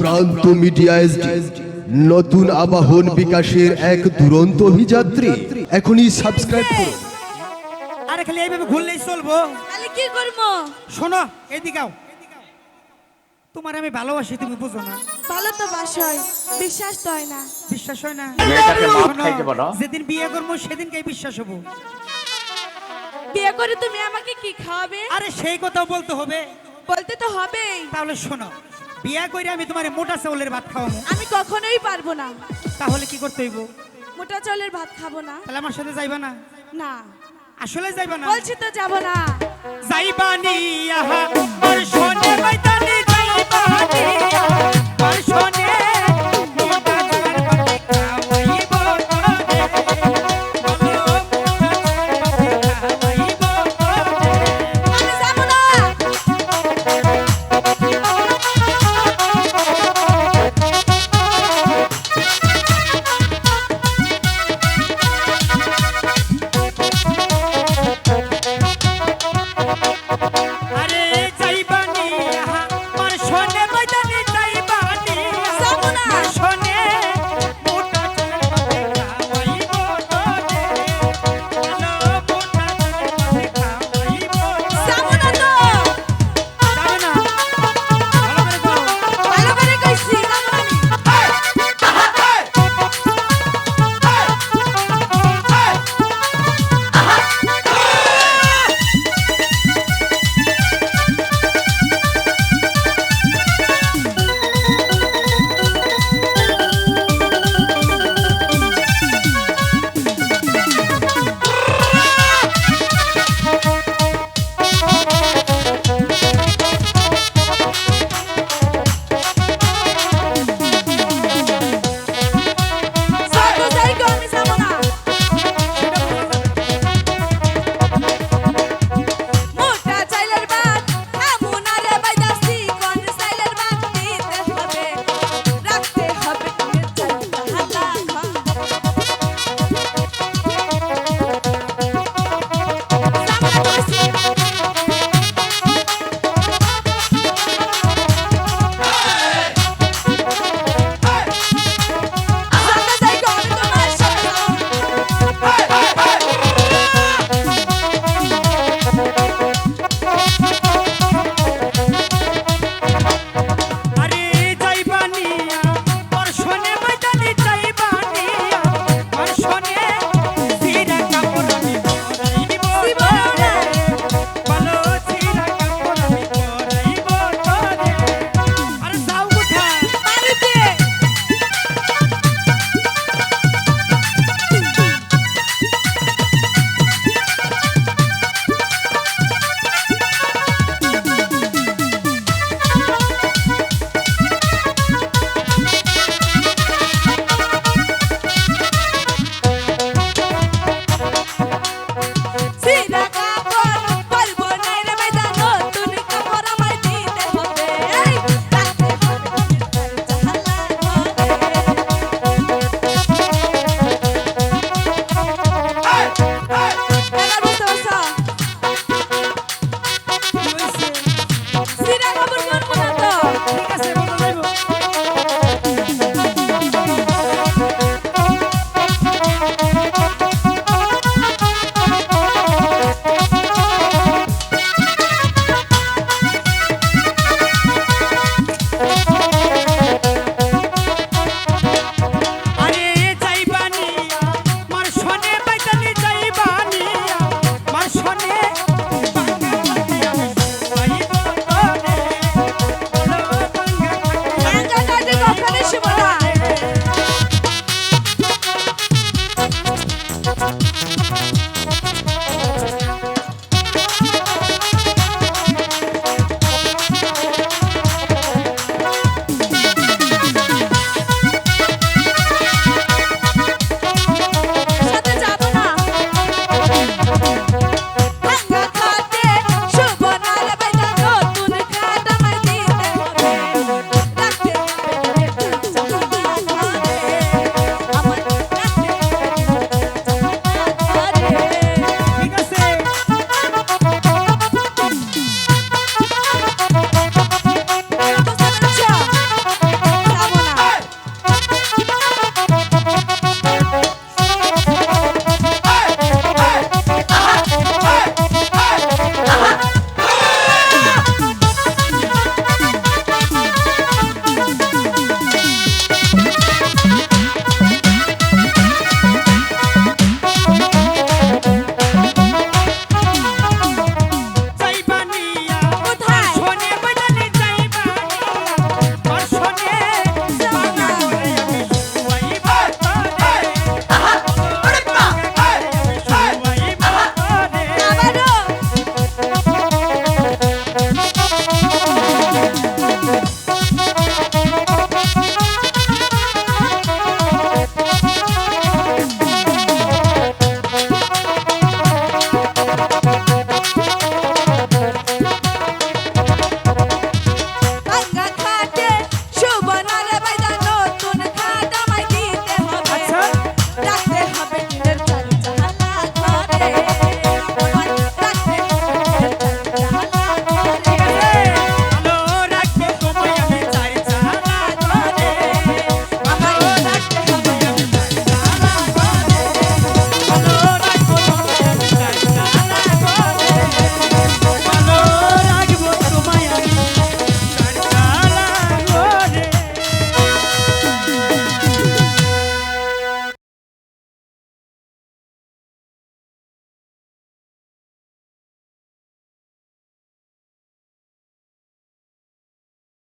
প্রান্ত media SD নতুন আবাহন বিকাশের এক দুরন্ত অভিযাত্রী। এখনই সাবস্ক্রাইব করুন। আরে খালি এইভাবে ঘুরলেই চলবো। তাহলে কি করব? শোনো এদিকাও তোমার আমি ভালোবাসি তুমি বুঝো না। ভালো তো বাসয় বিশ্বাস তো হয় না। বিশ্বাস হয় না? মেয়েটাকে মাপ খাইতে বলো। যেদিন বিয়ে করব সেদিনকে বিশ্বাস হব। বিয়ে করে তুমি আমাকে কি খাওয়াবে? আরে সেই কথাও বলতে হবে। বলতে তো হবেই। তাহলে শোনো বিয়ে করে আমি তোমার মোটা চাউলের ভাত খাওয়াবো আমি কখনোই পারব না। তাহলে কি করতে হইব? মোটা চাউলের ভাত খাব না। তাহলে আমার সাথে যাইবা না? না। আসলে যাইবা না? বলছি তো যাব না। যাইবানি আহা।